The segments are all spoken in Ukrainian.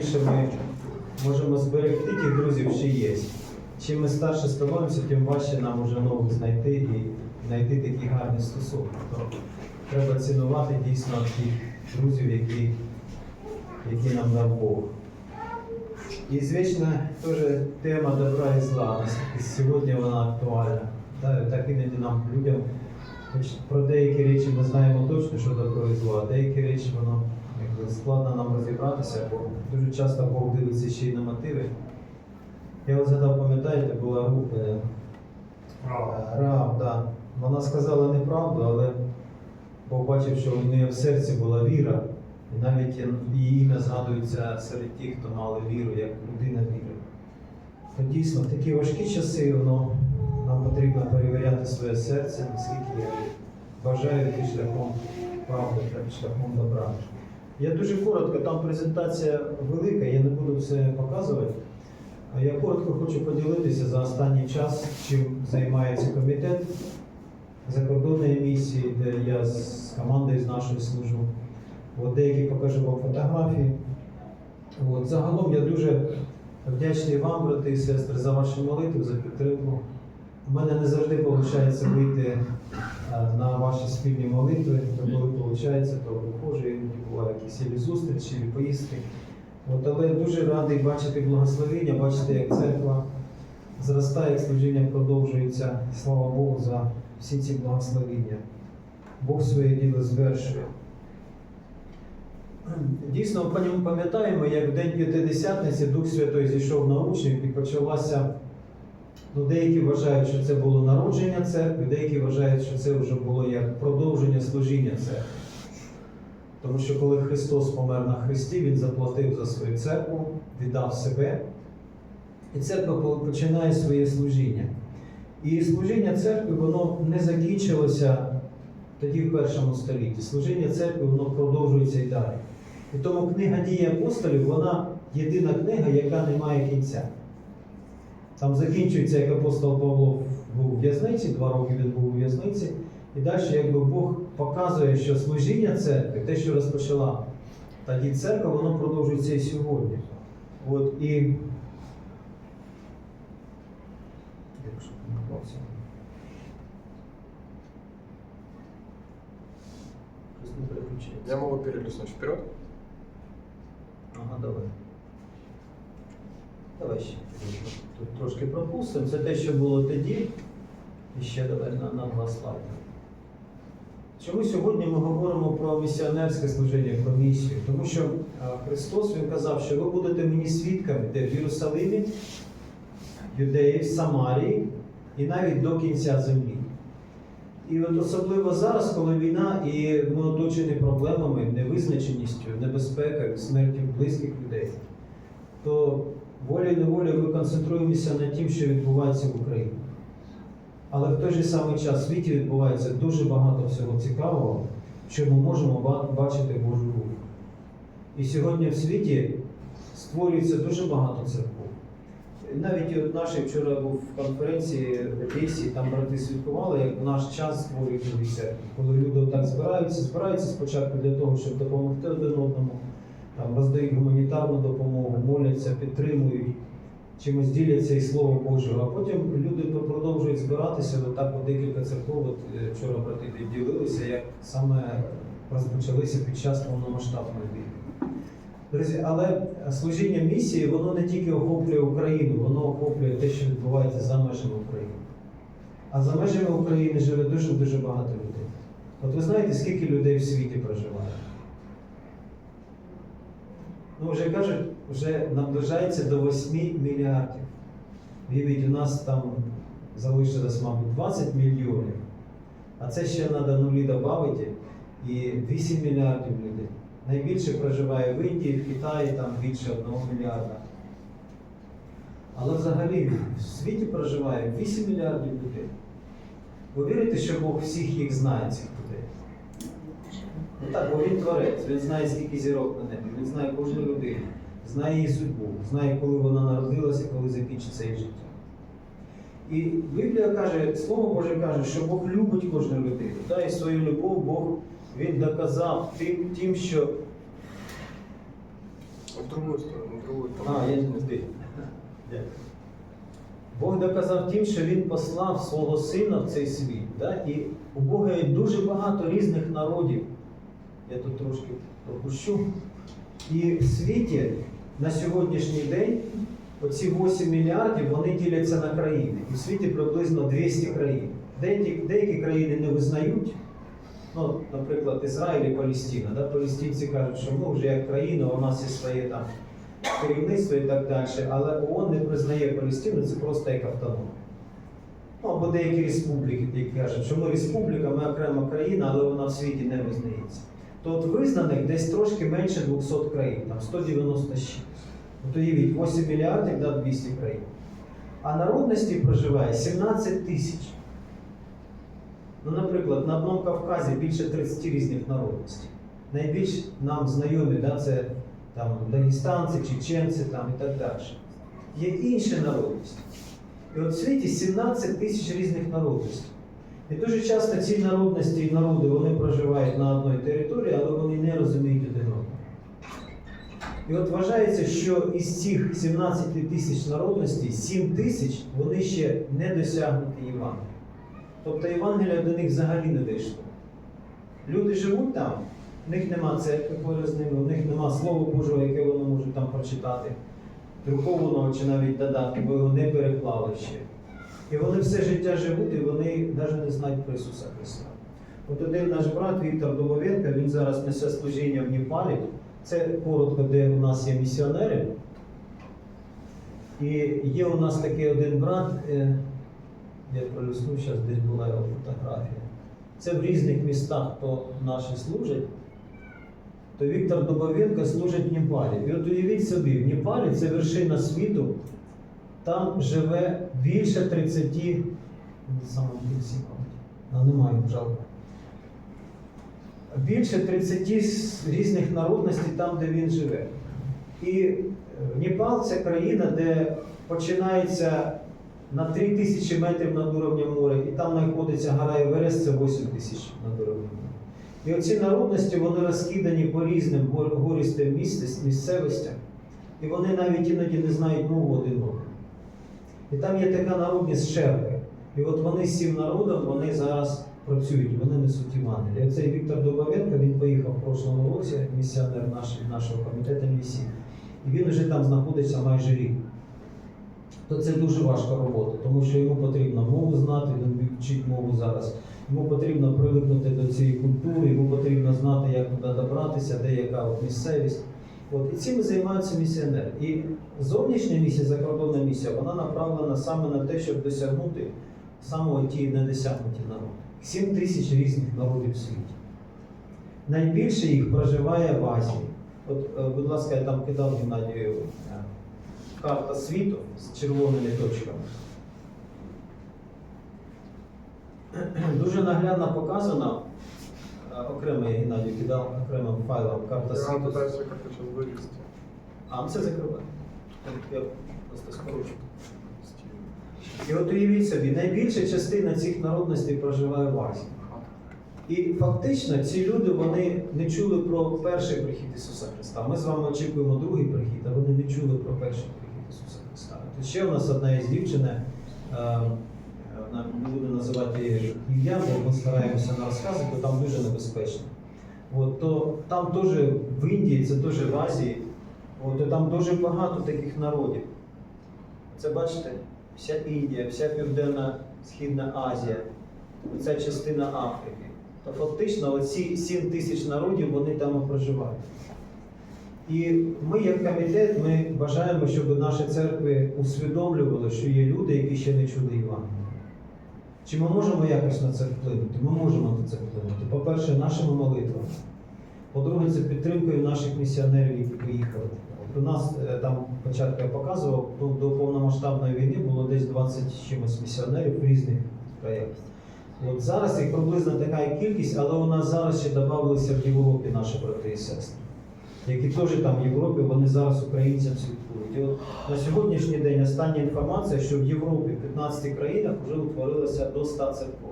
більше ми можемо зберегти тих друзів, що є. Чим ми старше становимося, тим важче нам уже нових знайти і знайти такі гарні стосунки. То треба цінувати дійсно тих друзів, які, які нам дав Бог. І звична теж тема добра і зла. Сьогодні вона актуальна. Та, Так іноді нам людям про деякі речі ми знаємо точно, що добро і зло, а деякі речі воно якби, складно нам розібратися, бо дуже часто Бог дивиться ще й на мотиви. Я от згадав, пам'ятаєте, була група е, Раав, да. Вона сказала неправду, але Бог бачив, що у неї в серці була віра. І навіть її ім'я згадується серед тих, хто мали віру, як людина віри. Дійсно, в такі важкі часи воно, потрібно перевіряти своє серце, наскільки я бажаю йти шляхом правди та шляхом добра. Я дуже коротко, там презентація велика, я не буду все показувати. Я коротко хочу поділитися за останній час, чим займається комітет закордонної місії, де я з командою з нашою служу. От деякі покажу вам фотографії. От, загалом я дуже вдячний вам, брати і сестри, за вашу молитву, за підтримку. У мене не завжди виходить вийти е, на ваші спільні молитви, то коли виходить, то виходжу, іноді бувають якісь і зустрічі, і поїздки. От, але дуже радий бачити благословення, бачити, як церква зростає, як служіння продовжується. Слава Богу за всі ці благословення. Бог своє діло звершує. Дійсно, пам'ятаємо, як в День П'ятидесятниці Дух Святой зійшов на учнів і почалася. Ну, деякі вважають, що це було народження церкви, деякі вважають, що це вже було як продовження служіння церкви. Тому що коли Христос помер на Христі, Він заплатив за свою церкву, віддав себе. І церква починає своє служіння. І служіння церкви воно не закінчилося тоді в першому столітті. Служіння церкви воно продовжується і далі. І тому книга дії апостолів, вона єдина книга, яка не має кінця. Там закінчується, як апостол Павло був у в'язниці, два роки він був у в'язниці. І далі, якби Бог показує, що служіння церкви, те, що розпочала тоді церква, воно продовжується і сьогодні. От, і... Я могу перелистнуть вперед. Ага, давай. Давай ще. Тут трошки пропустимо. Це те, що було тоді. І ще давай на, на два слайди. Чому сьогодні ми говоримо про місіонерське служіння, про місію? Тому що Христос Він казав, що ви будете мені свідками, де в Єрусалимі, Юдеї, Самарії і навіть до кінця землі. І от особливо зараз, коли війна і ми оточені проблемами, невизначеністю, небезпекою, смертю близьких людей, то волі неволі ми концентруємося на тим, що відбувається в Україні. Але в той же самий час в світі відбувається дуже багато всього цікавого, що ми можемо бачити Божу руку. І сьогодні в світі створюється дуже багато церков. Навіть от наші вчора був в конференції в Одесі, там брати святкували, як наш час церкви. Коли люди так збираються, збираються спочатку для того, щоб допомогти один одному, там роздають гуманітарну допомогу, моляться, підтримують, чимось діляться і Слово Божого. А потім люди продовжують збиратися. От так от декілька церков. От е, вчора брати ділилися, як саме розпочалися під час повномасштабної війни. Друзі, але служіння місії, воно не тільки охоплює Україну, воно охоплює те, що відбувається за межами України. А за межами України живе дуже-дуже багато людей. От ви знаєте, скільки людей в світі проживає? Ну, вже кажуть, вже наближається до 8 мільярдів. Вівіть, у нас там залишилось, мабуть, 20 мільйонів. А це ще треба нулі додати і 8 мільярдів людей. Найбільше проживає в Індії, в Китаї, там більше 1 мільярда. Але взагалі в світі проживає 8 мільярдів людей. Ви що Бог всіх їх знає, цих людей? Ну так, бо він творець, він знає, скільки зірок на небі, він знає кожну людину, знає її судьбу, знає, коли вона народилася, коли закінчиться її життя. І Біблія каже, Слово Боже каже, що Бог любить кожну людину. Та, і свою любов Бог він доказав тим, тим що в другую сторону, в другую. там. А, я не туди. Дякую. Бог доказав тим, що Він послав свого сина в цей світ. Да? І у Бога є дуже багато різних народів. Я тут трошки пропущу. І в світі на сьогоднішній день оці 8 мільярдів вони діляться на країни. І в світі приблизно 200 країн. Деякі, країни не визнають. Ну, наприклад, Ізраїль і Палестина. Да? Палестинці кажуть, що ми вже як країна, у нас є своє там керівництво і так далі, але ООН не признає Палестину, це просто як автономія. Ну, або деякі республіки, які кажуть, що ми республіка, ми окрема країна, але вона в світі не визнається. То от визнаних десь трошки менше 200 країн, там 196. От уявіть, 8 мільярдів да, 200 країн. А народності проживає 17 тисяч. Ну, наприклад, на одному Кавказі більше 30 різних народностей. Найбільш нам знайомі, да, це там дагестанці, чеченці там, і так далі. Є інші народності. І от в світі 17 тисяч різних народностей. І дуже часто ці народності і народи вони проживають на одній території, але вони не розуміють один одного. І от вважається, що із цих 17 тисяч народностей 7 тисяч вони ще не досягнуті Євангелія. Тобто Євангелія до них взагалі не дійшло. Люди живуть там, в них нема церкви поряд з ними, у них нема Слова Божого, яке вони можуть там прочитати, друкованого чи навіть додати, бо його не переклали ще. І вони все життя живуть, і вони навіть не знають про Ісуса Христа. От один наш брат Віктор Домовенко, він зараз несе служіння в Непалі. Це коротко, де у нас є місіонери. І є у нас такий один брат, е, я пролюсну, зараз десь була його фотографія. Це в різних містах, хто наші служать. То Віктор Добовенко служить в Непалі. І от уявіть собі, в Непалі це вершина світу, там живе більше 30 саме кінці, немає жалко. Більше 30 різних народностей там, де він живе. І е, Непал це країна, де починається на 3 тисячі метрів над уровнем моря, і там знаходиться гора Еверест, це 8 тисяч над уровнем моря. І оці народності вони розкидані по різним гор- гористим місцевостям, і вони навіть іноді не знають мову один одного. І там є така народність шерпи. І от вони з цим народом вони зараз працюють, вони несуть Євангелія. Цей Віктор Добовенко, він поїхав в прошлому році, місіонер наш, нашого комітету місії, і він вже там знаходиться майже рік. То це дуже важка робота, тому що йому потрібно мову знати, він вчить мову зараз. Йому потрібно привикнути до цієї культури, йому потрібно знати, як туди добратися, де яка от місцевість. От, і цим займаються місіонери. І зовнішня місія, закордонна місія, вона направлена саме на те, щоб досягнути саме ті недосягнуті народи. Сім тисяч різних народів в світі. Найбільше їх проживає в Азії. От, е, будь ласка, я там кидав Геннадію е, карта світу з червоними точками. Дуже наглядно показано, окремо я Геннадію кидав окремим файлом карта світу. ее как-то сейчас вывести. А, ну це закриває. Я просто скорочу. І от уявіть собі, найбільша частина цих народностей проживає в Азії. І фактично ці люди вони не чули про перший прихід Ісуса Христа. Ми з вами очікуємо другий прихід, а вони не чули про перший прихід Ісуса Христа. Тут ще у нас одна із дівчини, е, не буду називати ім'я, бо ми стараємося не розказувати, бо там дуже небезпечно. От, то там теж в Індії, це теж в Азії, от, і там дуже багато таких народів. Це бачите, вся Індія, вся Південна Східна Азія, ця частина Африки. То фактично оці 7 тисяч народів вони там проживають. І ми, як комітет, ми бажаємо, щоб наші церкви усвідомлювали, що є люди, які ще не чули Євангелія. Чи ми можемо якось на це вплинути? Ми можемо на це вплинути. По-перше, нашими молитвами. По-друге, це підтримкою наших місіонерів, які поїхали. От у нас е, там спочатку я показував, до, повномасштабної війни було десь 20 чимось місіонерів в різних краях. От зараз їх приблизно така кількість, але у нас зараз ще додавалися в Європі наші брати і сестри, які теж там в Європі, вони зараз українцям святкують. І от на сьогоднішній день остання інформація, що в Європі, в 15 країнах, вже утворилося до 100 церков.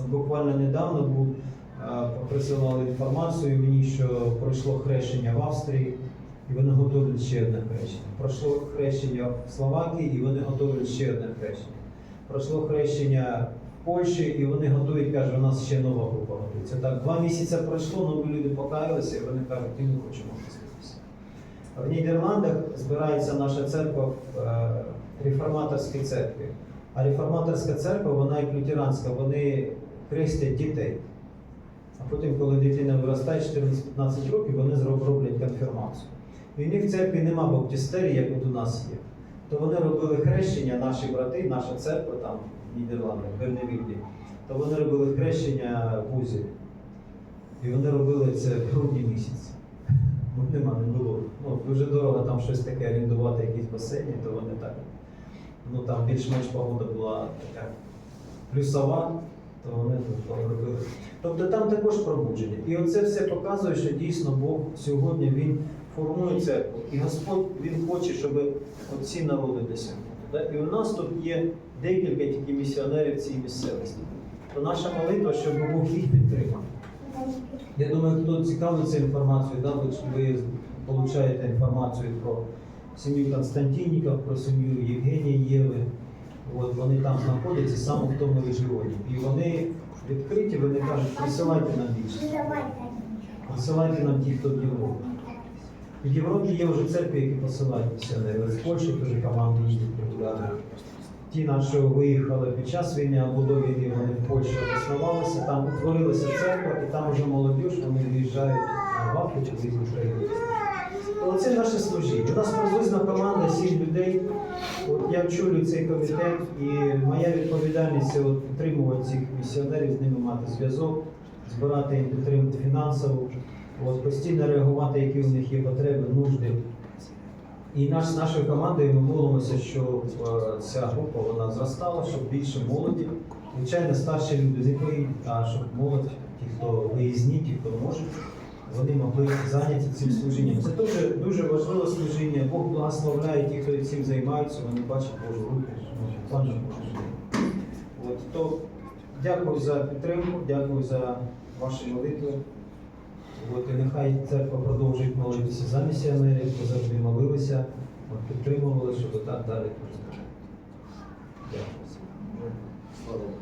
От буквально недавно був, е, присилали інформацію мені, що пройшло хрещення в Австрії, і вони готують ще одне хрещення. Пройшло хрещення в Словакії, і вони готують ще одне хрещення. Пройшло хрещення в Польщі, і вони готують, каже, у нас ще нова група готується. Так, два місяці пройшло, нові люди покаялися, і вони кажуть, і ми хочемо хреститися. В Нідерландах збирається наша церква в е, реформаторській церкві. А реформаторська церква, вона як лютеранська, вони хрестять дітей. А потім, коли дитина виростає 14-15 років, вони роблять конфірмацію. І в них в церкві нема баптистерії, як от у нас є. То вони робили хрещення, наші брати, наша церква там в Нідерландах, в Берневілді, то вони робили хрещення в Узі. І вони робили це в грудні місяці. Ну, нема, не було. Ну, дуже дорого там щось таке орендувати, якісь басейни, то вони так. Ну там більш-менш погода була така плюсова, то вони тут робили. Тобто там також пробудження. І оце все показує, що дійсно Бог сьогодні Він формує церкву. І Господь Він хоче, щоб оці народи досягнули. І у нас тут є декілька тільки місіонерів цій місцевості. То наша молитва, щоб Бог їх підтримав. Я думаю, хто цікавиться інформацією, да, ви получаєте інформацію про сім'ю Константиніків, про сім'ю Євгенія Єви. От вони там знаходяться саме в тому регіоні. І вони відкриті, вони кажуть, присилайте нам більше. Присилайте нам ті, хто в Європі. В Європі є вже церкви, які посилають місіонерів. З Польщі теж команди їздять регулярно. Ті наші виїхали під час війни або до війни, вони в Польщі обоснувалися, там утворилася церква, і там вже молодіж, вони виїжджають в Африку в Україну. Оце наше служіння. У нас приблизно команда сім людей. От я очолюю цей комітет, і моя відповідальність це підтримувати цих місіонерів, з ними мати зв'язок, збирати їм підтримати фінансово, от, постійно реагувати, які у них є потреби, нужди. І наш, нашою командою ми молимося, щоб е, ця група вона зростала, щоб більше молоді, звичайно, старші люди не поїдуть, а щоб молодь, ті, хто виїзні, ті, хто можуть, вони могли зайняти цим служінням. Це дуже, дуже важливе служіння. Бог благословляє ті, хто цим займаються, вони бачать Божу руку. Божу. От, то дякую за підтримку, дякую за ваші молитви. От, і нехай церква продовжує молитися за місіонерів, хто завжди молилися, от, підтримували, щоб так далі. Дякую. Слава Богу.